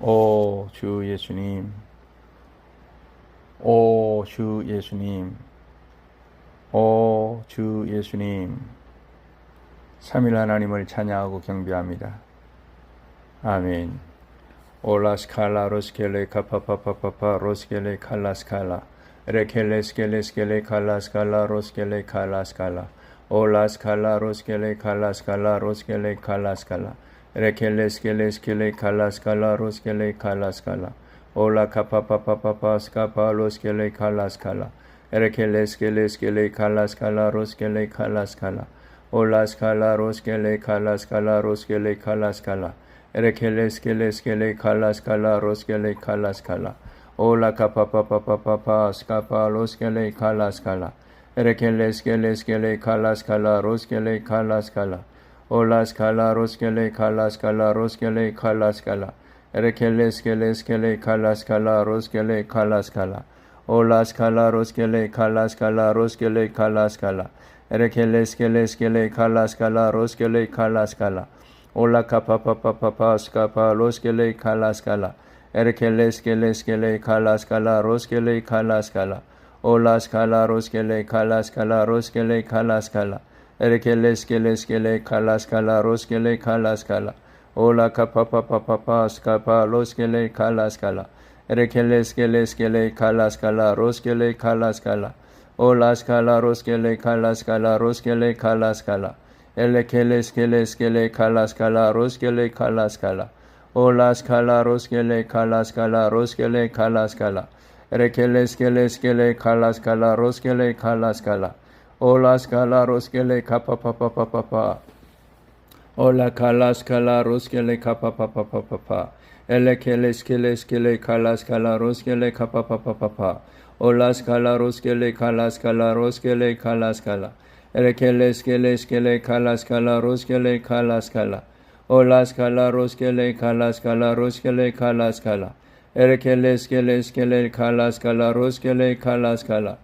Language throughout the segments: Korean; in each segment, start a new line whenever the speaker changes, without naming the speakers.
오 주 예수님. 오 주 예수님. 오 주 예수님. 삼일 하나님을 찬양하고 경배합니다. 아멘. 올라스칼라 로스켈레 카파파파파파 로스켈레 칼라스칼라. 레켈레 스켈레 스켈레 칼라스칼라 로스켈레 칼라스칼라. 올라스칼라 로스켈레 칼라스칼라 로스켈레 칼라스칼라 레켈레 스켈레 스켈레 칼라스칼라 로스켈레 칼라스칼라 올라 카파파파파파 스카파 로스켈레 칼라스칼라 레켈레 스켈레 스켈레 칼라스칼 라 로스켈레 칼라스칼라 올라스칼라 로스켈레 칼라스칼라 로스켈레 칼라스칼라 에레켈레스켈레스켈레 칼라스칼라 로스켈레 칼라스칼라 올라 카파파파파파파 스카파 로스켈레 칼라스칼라 에레켈레스켈 레스켈레 칼라스칼라 로스켈레 칼라스칼라 올라스칼라 로스켈레 칼라스칼라 로스켈레 칼라스칼라 에레켈레스켈레스켈레 칼라스칼라 로스 켈레 칼라스칼라 올라스칼라 로스켈레 칼라스칼라 로스켈레 칼라스칼라 에레켈레스켈레스켈레 칼라스칼라 로스켈레 칼라스칼라 올라 카파파파파파 스카파 로스켈레 칼라스칼라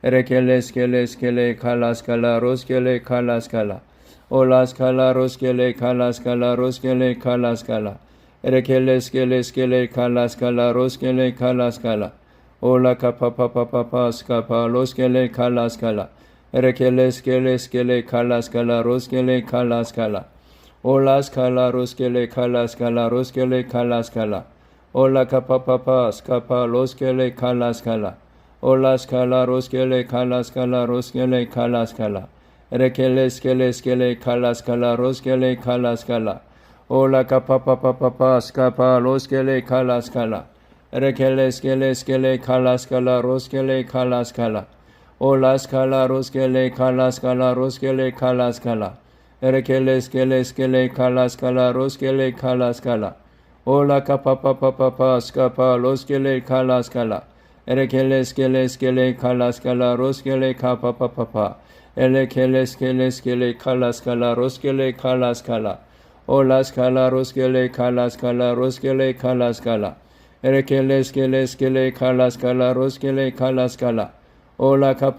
에르켈레스켈레스켈레 칼라스칼라 로스켈레 칼라스칼라 올라스칼라 로스켈레 칼라스칼라 로스켈레 칼라스칼라 에르켈레스켈레스켈레 칼라스칼라 로스켈레 칼라스칼라 올라 카파파파파파 스카파 로스켈레 칼라스칼라 에르켈레스켈레스켈레 칼라스칼라 로스켈레 칼라스칼라 올라스칼라 로스켈레 칼라스칼라 로스켈레 칼라스칼라 엘레켈레스켈레스켈레 칼라 스칼라 로스켈레 칼라스칼라 올라스칼라 로스켈레 칼라스칼라 로스켈레 칼라스칼라 에레켈레스켈레스켈레 칼라스칼라 로스켈레 칼라스칼라 올라스칼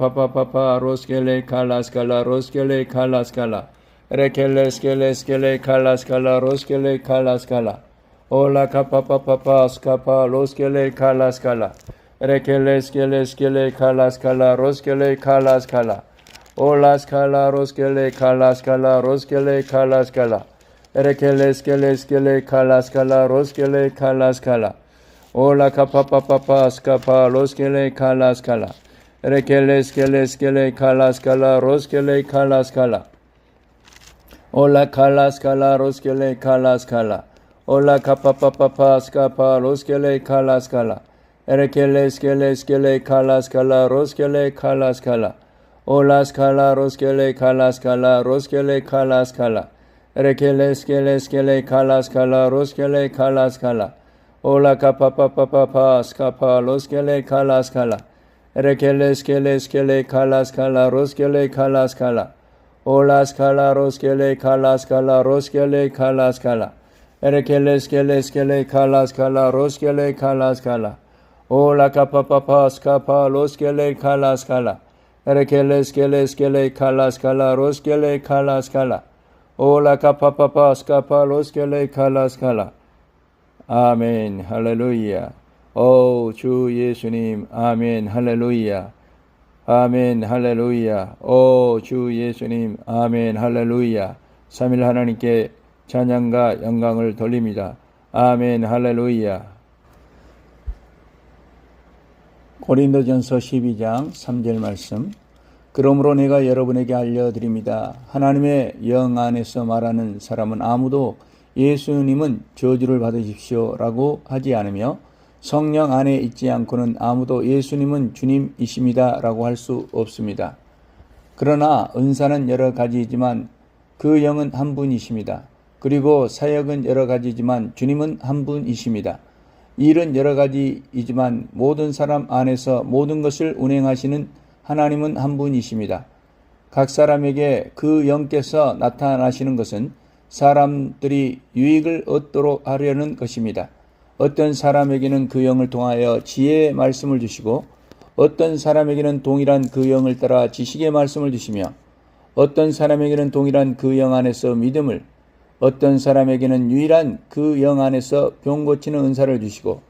라 로스켈레 카파파파파파파 올라 칼라스칼라 로스켈레 카파파파파파파 엘레켈레스켈레스켈레 칼라스칼라 로스켈레 카파파파파파 올라스칼라 로스켈레 칼라스칼라 로스켈레 칼라스칼라 Erekeleskele kalaskala roskele kalaskala. Olaskala roskele kalaskala roskele kalaskala. Erekeleskele kalaskala roskele kalaskala. Ola kapapapapa skapa loskele kalaskala. Erekeleskele kalaskala اولا پا خاس کا پا روس گیلے خال کال رے کل اسلے خال کال روز کے خال کالس خال روز کے خال کالا روز کے خال کالا رے کل اسلے خال کلا روز کے خال کلا پا پا خاس کا پال خالش کلا رے کلے خال کال روز کے خال کالس کال روز کے خال کالا روز کے خال کالا kapapapapa skapa loskele kalaskala. Rekele skele skele kalaskala roskele kalaskala. Ola skala roskele kalaskala roskele kalaskala. Rekele skele skele kalaskala roskele kalaskala. Ola kapa papa papa skapa loskele kalaskala. Rekele skele skele kalaskala roskele kalaskala. Ola skala roskele kalaskala roskele kalaskala. Rekele skele skele kalaskala roskele kalaskala. Ola kapa papa skapa loskele kalaskala. Rekele skele skele kalaskala roskele kalaskala. 올라카파파파 스카파 로스켈레 칼라스칼라 아멘 할렐루야 오 주 예수님 아멘 할렐루야 아멘 할렐루야 오 주 예수님 아멘 할렐루야 삼일 하나님께 찬양과 영광을 돌립니다 아멘 할렐루야 고린도전서 12장 3절 말씀 그러므로 내가 여러분에게 알려드립니다. 하나님의 영 안에서 말하는 사람은 아무도 예수님은 저주를 받으십시오라고 하지 않으며 성령 안에 있지 않고는 아무도 예수님은 주님이십니다라고 할 수 없습니다. 그러나 은사는 여러 가지이지만 그 영은 한 분이십니다. 그리고 사역은 여러 가지지만 주님은 한 분이십니다. 일은 여러 가지이지만 모든 사람 안에서 모든 것을 운행하시는 하나님은 한 분이십니다. 각 사람에게 그 영께서 나타나시는 것은 사람들이 유익을 얻도록 하려는 것입니다. 어떤 사람에게는 그 영을 통하여 지혜의 말씀을 주시고 어떤 사람에게는 동일한 그 영을 따라 지식의 말씀을 주시며 어떤 사람에게는 동일한 그 영 안에서 믿음을 어떤 사람에게는 유일한 그 영 안에서 병 고치는 은사를 주시고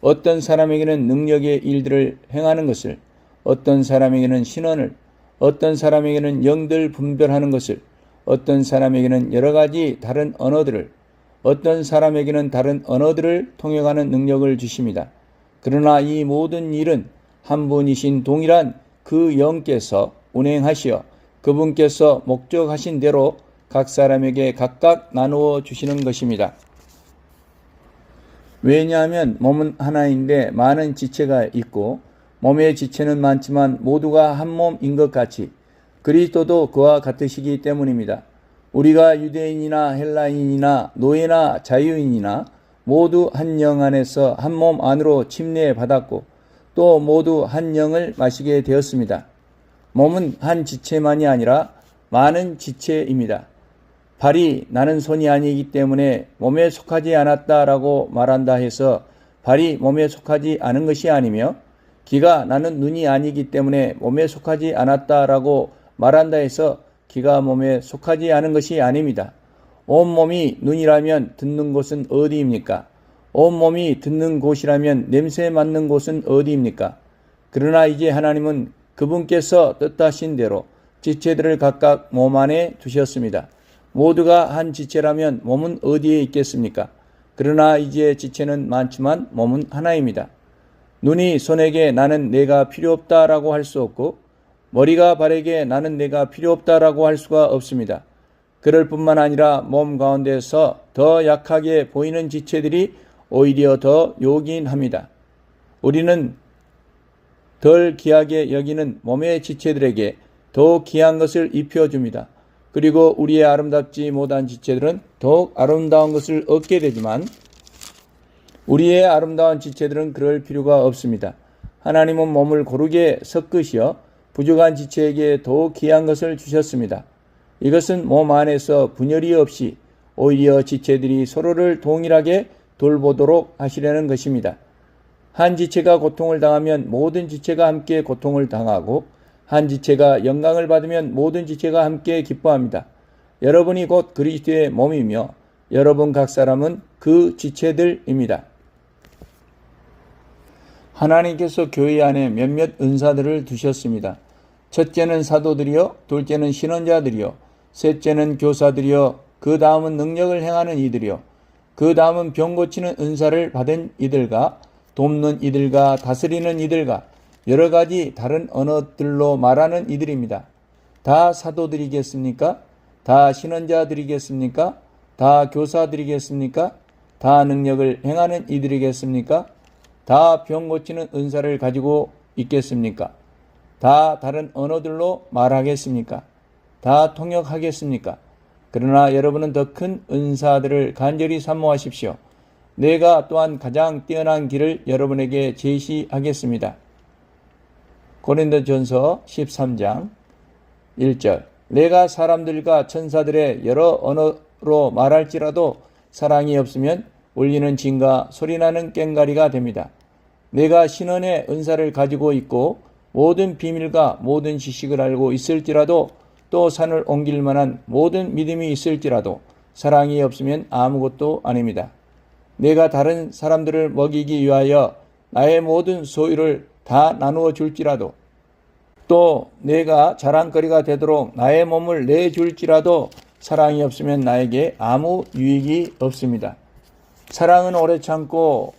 어떤 사람에게는 능력의 일들을 행하는 것을 어떤 사람에게는 신원을 어떤 사람에게는 영들 분별하는 것을 어떤 사람에게는 여러 가지 다른 언어들을 어떤 사람에게는 다른 언어들을 통역하는 능력을 주십니다. 그러나 이 모든 일은 한 분이신 동일한 그 영께서 운행하시어 그분께서 목적하신 대로 각 사람에게 각각 나누어 주시는 것입니다. 왜냐하면 몸은 하나인데 많은 지체가 있고 몸의 지체는 많지만 모두가 한 몸인 것 같이 그리스도도 그와 같으시기 때문입니다. 우리가 유대인이나 헬라인이나 노예나 자유인이나 모두 한 영 안에서 한 몸 안으로 침례 받았고 또 모두 한 영을 마시게 되었습니다. 몸은 한 지체만이 아니라 많은 지체입니다. 발이 나는 손이 아니기 때문에 몸에 속하지 않았다라고 말한다 해서 발이 몸에 속하지 않은 것이 아니며 귀가 나는 눈이 아니기 때문에 몸에 속하지 않았다라고 말한다 해서 귀가 몸에 속하지 않은 것이 아닙니다. 온몸이 눈이라면 듣는 곳은 어디입니까? 온몸이 듣는 곳이라면 냄새 맡는 곳은 어디입니까? 그러나 이제 하나님은 그분께서 뜻하신 대로 지체들을 각각 몸 안에 두셨습니다. 모두가 한 지체라면 몸은 어디에 있겠습니까? 그러나 이제 지체는 많지만 몸은 하나입니다. 눈이 손에게 나는 내가 필요 없다라고 할 수 없고 머리가 발에게 나는 내가 필요 없다라고 할 수가 없습니다. 그럴 뿐만 아니라 몸 가운데서 더 약하게 보이는 지체들이 오히려 더 요긴합니다. 우리는 덜 귀하게 여기는 몸의 지체들에게 더 귀한 것을 입혀줍니다. 그리고 우리의 아름답지 못한 지체들은 더욱 아름다운 것을 얻게 되지만 우리의 아름다운 지체들은 그럴 필요가 없습니다. 하나님은 몸을 고르게 섞으시어 부족한 지체에게 더욱 귀한 것을 주셨습니다. 이것은 몸 안에서 분열이 없이 오히려 지체들이 서로를 동일하게 돌보도록 하시려는 것입니다. 한 지체가 고통을 당하면 모든 지체가 함께 고통을 당하고 한 지체가 영광을 받으면 모든 지체가 함께 기뻐합니다. 여러분이 곧 그리스도의 몸이며 여러분 각 사람은 그 지체들입니다. 하나님께서 교회 안에 몇몇 은사들을 두셨습니다. 첫째는 사도들이요, 둘째는 신원자들이요, 셋째는 교사들이요, 그 다음은 능력을 행하는 이들이요, 그 다음은 병 고치는 은사를 받은 이들과 돕는 이들과 다스리는 이들과 여러 가지 다른 언어들로 말하는 이들입니다. 다 사도들이겠습니까? 다 신원자들이겠습니까? 다 교사들이겠습니까? 다 능력을 행하는 이들이겠습니까? 다 병 고치는 은사를 가지고 있겠습니까? 다 다른 언어들로 말하겠습니까? 다 통역하겠습니까? 그러나 여러분은 더 큰 은사들을 간절히 사모하십시오. 내가 또한 가장 뛰어난 길을 여러분에게 제시하겠습니다. 고린도전서 13장 1절 내가 사람들과 천사들의 여러 언어로 말할지라도 사랑이 없으면 울리는 진과 소리나는 꽹가리가 됩니다. 내가 신원의 은사를 가지고 있고 모든 비밀과 모든 지식을 알고 있을지라도 또 산을 옮길 만한 모든 믿음이 있을지라도 사랑이 없으면 아무것도 아닙니다. 내가 다른 사람들을 먹이기 위하여 나의 모든 소유를 다 나누어 줄지라도 또 내가 자랑거리가 되도록 나의 몸을 내줄지라도 사랑이 없으면 나에게 아무 유익이 없습니다. 사랑은 오래 참고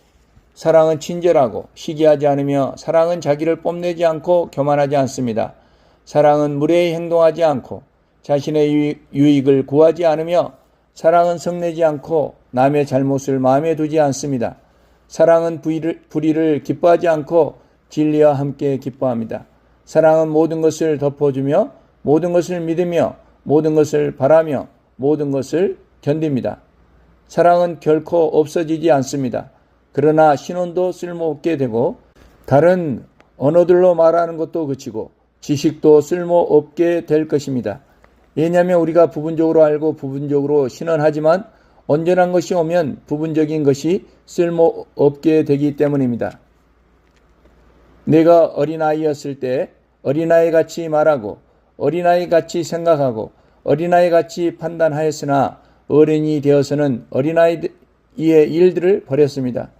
사랑은 친절하고 시기하지 않으며 사랑은 자기를 뽐내지 않고 교만하지 않습니다. 사랑은 무례히 행동하지 않고 자신의 유익, 유익을 구하지 않으며 사랑은 성내지 않고 남의 잘못을 마음에 두지 않습니다. 사랑은 불의를, 불의를 기뻐하지 않고 진리와 함께 기뻐합니다. 사랑은 모든 것을 덮어주며 모든 것을 믿으며 모든 것을 바라며 모든 것을 견딥니다. 사랑은 결코 없어지지 않습니다. 그러나 신혼도 쓸모없게 되고 다른 언어들로 말하는 것도 그치고 지식도 쓸모없게 될 것입니다. 왜냐하면 우리가 부분적으로 알고 부분적으로 신원하지만 온전한 것이 오면 부분적인 것이 쓸모없게 되기 때문입니다. 내가 어린아이였을 때 어린아이 같이 말하고 어린아이 같이 생각하고 어린아이 같이 판단하였으나 어른이 되어서는 어린아이의 일들을 버렸습니다.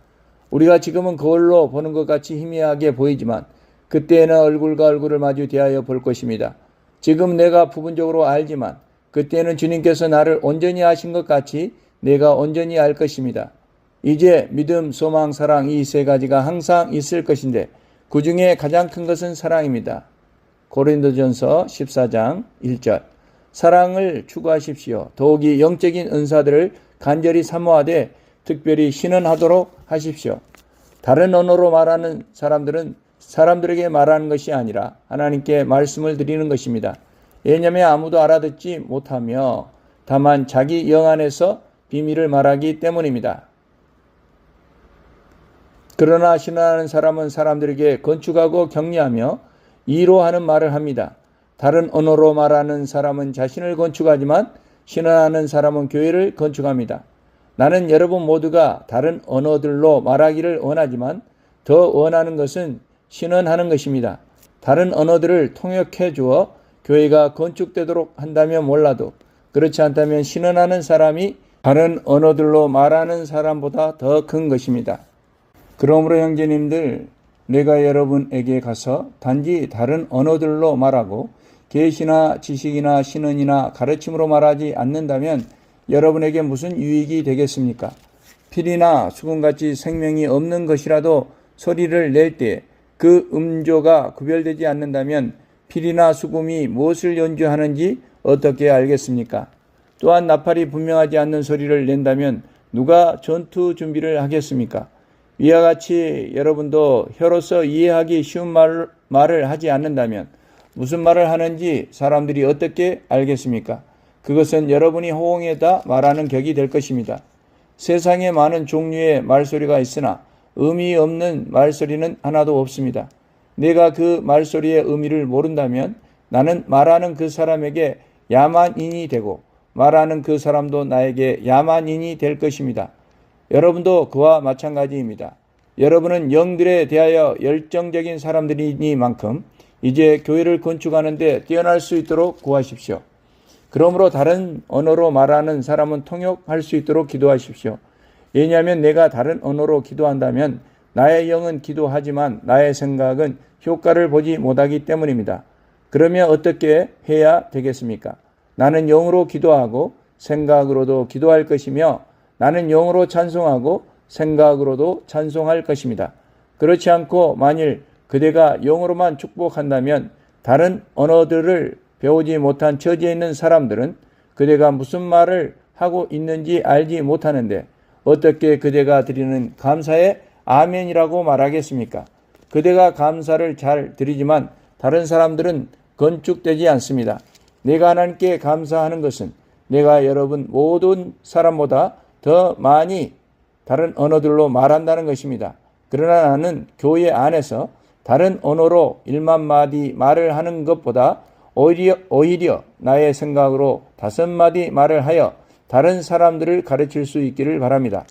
우리가 지금은 거울로 보는 것 같이 희미하게 보이지만 그때에는 얼굴과 얼굴을 마주 대하여 볼 것입니다. 지금 내가 부분적으로 알지만 그때는 주님께서 나를 온전히 아신 것 같이 내가 온전히 알 것입니다. 이제 믿음, 소망, 사랑 이 세 가지가 항상 있을 것인데 그 중에 가장 큰 것은 사랑입니다. 고린도전서 14장 1절 사랑을 추구하십시오. 더욱이 영적인 은사들을 간절히 사모하되 특별히 신원하도록 하십시오. 다른 언어로 말하는 사람들은 사람들에게 말하는 것이 아니라 하나님께 말씀을 드리는 것입니다. 왜냐하면 아무도 알아듣지 못하며 다만 자기 영 안에서 비밀을 말하기 때문입니다. 그러나 신원하는 사람은 사람들에게 건축하고 격려하며 이로하는 말을 합니다. 다른 언어로 말하는 사람은 자신을 건축하지만 신원하는 사람은 교회를 건축합니다. 나는 여러분 모두가 다른 언어들로 말하기를 원하지만 더 원하는 것은 신원하는 것입니다. 다른 언어들을 통역해 주어 교회가 건축되도록 한다면 몰라도 그렇지 않다면 신원하는 사람이 다른 언어들로 말하는 사람보다 더 큰 것입니다. 그러므로 형제님들 내가 여러분에게 가서 단지 다른 언어들로 말하고 계시나 지식이나 신언이나 가르침으로 말하지 않는다면 여러분에게 무슨 유익이 되겠습니까? 필이나 수금같이 생명이 없는 것이라도 소리를 낼 때 그 음조가 구별되지 않는다면 필이나 수금이 무엇을 연주하는지 어떻게 알겠습니까? 또한 나팔이 분명하지 않는 소리를 낸다면 누가 전투 준비를 하겠습니까? 이와 같이 여러분도 혀로서 이해하기 쉬운 말, 말을 하지 않는다면 무슨 말을 하는지 사람들이 어떻게 알겠습니까? 그것은 여러분이 호응에다 말하는 격이 될 것입니다. 세상에 많은 종류의 말소리가 있으나 의미 없는 말소리는 하나도 없습니다. 내가 그 말소리의 의미를 모른다면 나는 말하는 그 사람에게 야만인이 되고 말하는 그 사람도 나에게 야만인이 될 것입니다. 여러분도 그와 마찬가지입니다. 여러분은 영들에 대하여 열정적인 사람들이니만큼 이제 교회를 건축하는데 뛰어날 수 있도록 구하십시오. 그러므로 다른 언어로 말하는 사람은 통역할 수 있도록 기도하십시오. 왜냐하면 내가 다른 언어로 기도한다면 나의 영은 기도하지만 나의 생각은 효과를 보지 못하기 때문입니다. 그러면 어떻게 해야 되겠습니까? 나는 영으로 기도하고 생각으로도 기도할 것이며 나는 영으로 찬송하고 생각으로도 찬송할 것입니다. 그렇지 않고 만일 그대가 영으로만 축복한다면 다른 언어들을 배우지 못한 처지에 있는 사람들은 그대가 무슨 말을 하고 있는지 알지 못하는데 어떻게 그대가 드리는 감사에 아멘이라고 말하겠습니까? 그대가 감사를 잘 드리지만 다른 사람들은 건축되지 않습니다. 내가 하나님께 감사하는 것은 내가 여러분 모든 사람보다 더 많이 다른 언어들로 말한다는 것입니다. 그러나 나는 교회 안에서 다른 언어로 1만 마디 말을 하는 것보다 오히려, 오히려 나의 생각으로 다섯 마디 말을 하여 다른 사람들을 가르칠 수 있기를 바랍니다.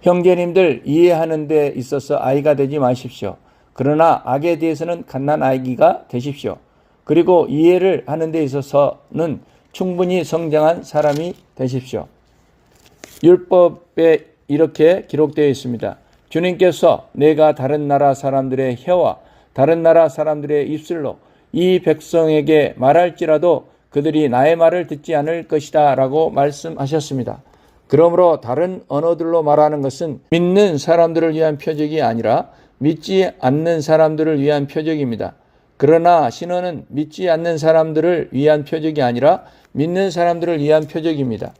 형제님들 이해하는 데 있어서 아이가 되지 마십시오. 그러나 악에 대해서는 갓난 아기가 되십시오. 그리고 이해를 하는 데 있어서는 충분히 성장한 사람이 되십시오. 율법에 이렇게 기록되어 있습니다. 주님께서 내가 다른 나라 사람들의 혀와 다른 나라 사람들의 입술로 이 백성에게 말할지라도 그들이 나의 말을 듣지 않을 것이다 라고 말씀하셨습니다. 그러므로 다른 언어들로 말하는 것은 믿는 사람들을 위한 표적이 아니라 믿지 않는 사람들을 위한 표적입니다. 그러나 신호는 믿지 않는 사람들을 위한 표적이 아니라 믿는 사람들을 위한 표적입니다.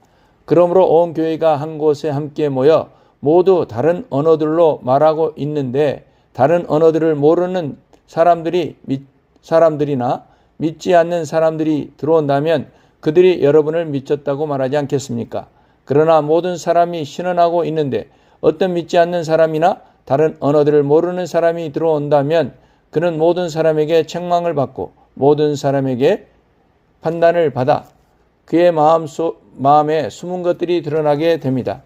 그러므로 온 교회가 한 곳에 함께 모여 모두 다른 언어들로 말하고 있는데 다른 언어들을 모르는 사람들이 믿, 사람들이나 믿지 않는 사람들이 들어온다면 그들이 여러분을 믿었다고 말하지 않겠습니까? 그러나 모든 사람이 신원하고 있는데 어떤 믿지 않는 사람이나 다른 언어들을 모르는 사람이 들어온다면 그는 모든 사람에게 책망을 받고 모든 사람에게 판단을 받아 그의 마음 소, 마음에 숨은 것들이 드러나게 됩니다.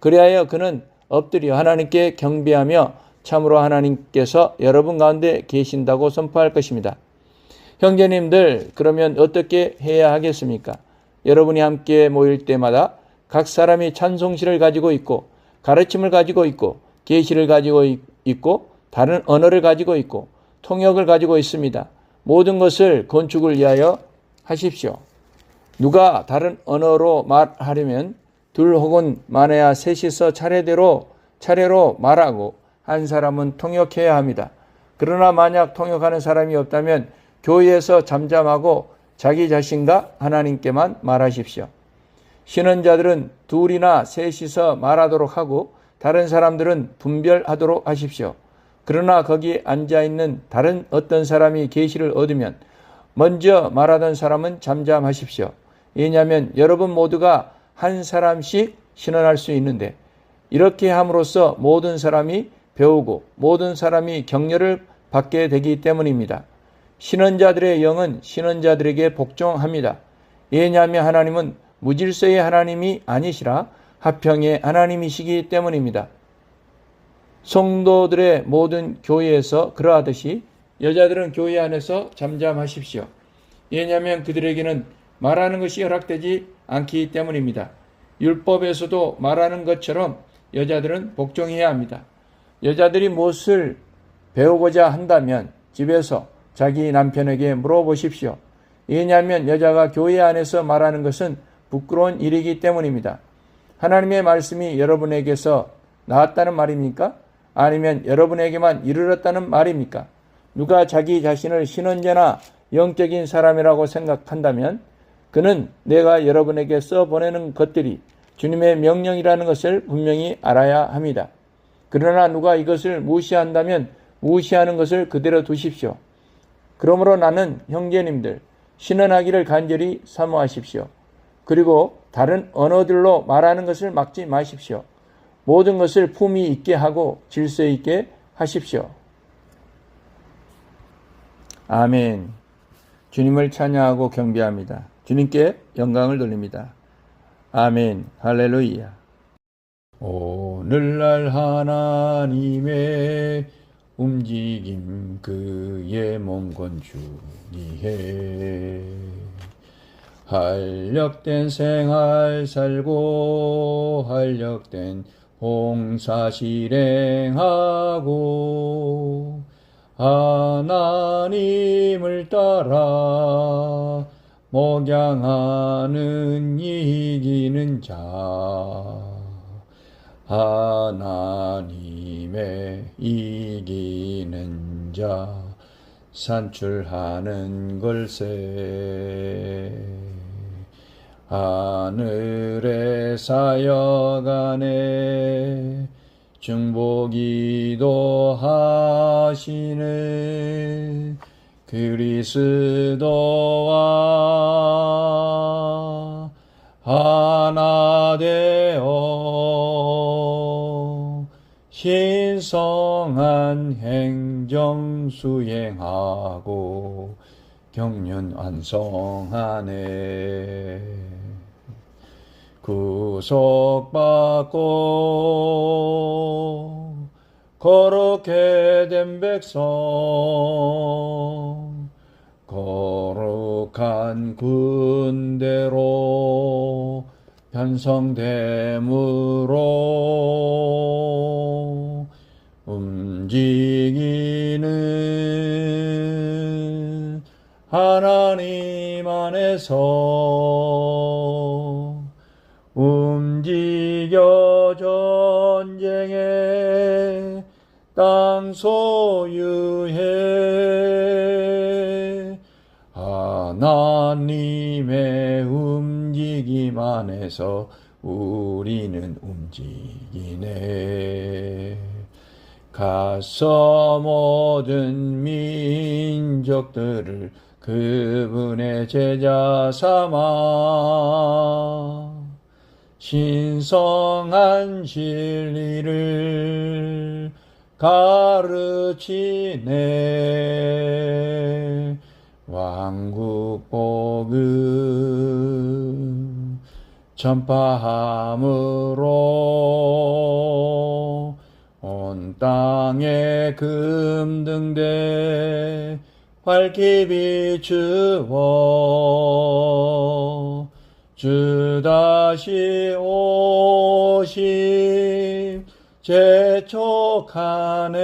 그리하여 그는 엎드려 하나님께 경배하며 참으로 하나님께서 여러분 가운데 계신다고 선포할 것입니다. 형제님들, 그러면 어떻게 해야 하겠습니까? 여러분이 함께 모일 때마다 각 사람이 찬송시를 가지고 있고 가르침을 가지고 있고 계시를 가지고 있고 다른 언어를 가지고 있고 통역을 가지고 있습니다. 모든 것을 건축을 위하여 하십시오. 누가 다른 언어로 말하려면 둘 혹은 많아야 셋이서 차례대로 차례로 말하고 한 사람은 통역해야 합니다. 그러나 만약 통역하는 사람이 없다면 교회에서 잠잠하고 자기 자신과 하나님께만 말하십시오. 신원자들은 둘이나 셋이서 말하도록 하고 다른 사람들은 분별하도록 하십시오. 그러나 거기 앉아 있는 다른 어떤 사람이 계시를 얻으면 먼저 말하던 사람은 잠잠하십시오. 왜냐하면 여러분 모두가 한 사람씩 신원할 수 있는데 이렇게 함으로써 모든 사람이 배우고 모든 사람이 격려를 받게 되기 때문입니다. 신원자들의 영은 신원자들에게 복종합니다. 왜냐하면 하나님은 무질서의 하나님이 아니시라 화평의 하나님이시기 때문입니다. 성도들의 모든 교회에서 그러하듯이 여자들은 교회 안에서 잠잠하십시오. 왜냐하면 그들에게는 말하는 것이 허락되지 않기 때문입니다. 율법에서도 말하는 것처럼 여자들은 복종해야 합니다. 여자들이 무엇을 배우고자 한다면 집에서 자기 남편에게 물어보십시오. 왜냐하면 여자가 교회 안에서 말하는 것은 부끄러운 일이기 때문입니다. 하나님의 말씀이 여러분에게서 나왔다는 말입니까? 아니면 여러분에게만 이르렀다는 말입니까? 누가 자기 자신을 신원자나 영적인 사람이라고 생각한다면 그는 내가 여러분에게 써 보내는 것들이 주님의 명령이라는 것을 분명히 알아야 합니다. 그러나 누가 이것을 무시한다면 무시하는 것을 그대로 두십시오. 그러므로 나는 형제님들 신원하기를 간절히 사모하십시오. 그리고 다른 언어들로 말하는 것을 막지 마십시오. 모든 것을 품위 있게 하고 질서 있게 하십시오. 아멘. 주님을 찬양하고 경배합니다. 주님께 영광을 돌립니다. 아멘. 할렐루야. 오늘날 하나님의 움직임 그의 몸 건축이해 활력된 생활 살고 활력된 봉사 실행하고 하나님을 따라 목양하는 이기는 자 하나님의 이기는 자 산출하는 걸세. 하늘의 사역 안에 중보기도 하시는 그리스도와 하나 되어 신성한 행정 수행하고 경륜 완성하네. 구속받고 거룩해 된 백성 거룩한 군대로 편성됨으로 움직이는 하나님 안에서 움직여 전쟁에 땅 소유해 하나님의 움직임 안에서 우리는 움직이네. 가서 모든 민족들을 그분의 제자 삼아 신성한 진리를 가르치네. 왕국 복음 전파함으로 온 땅에 금등대 밝히 비추어 주 다시 오심 재촉하네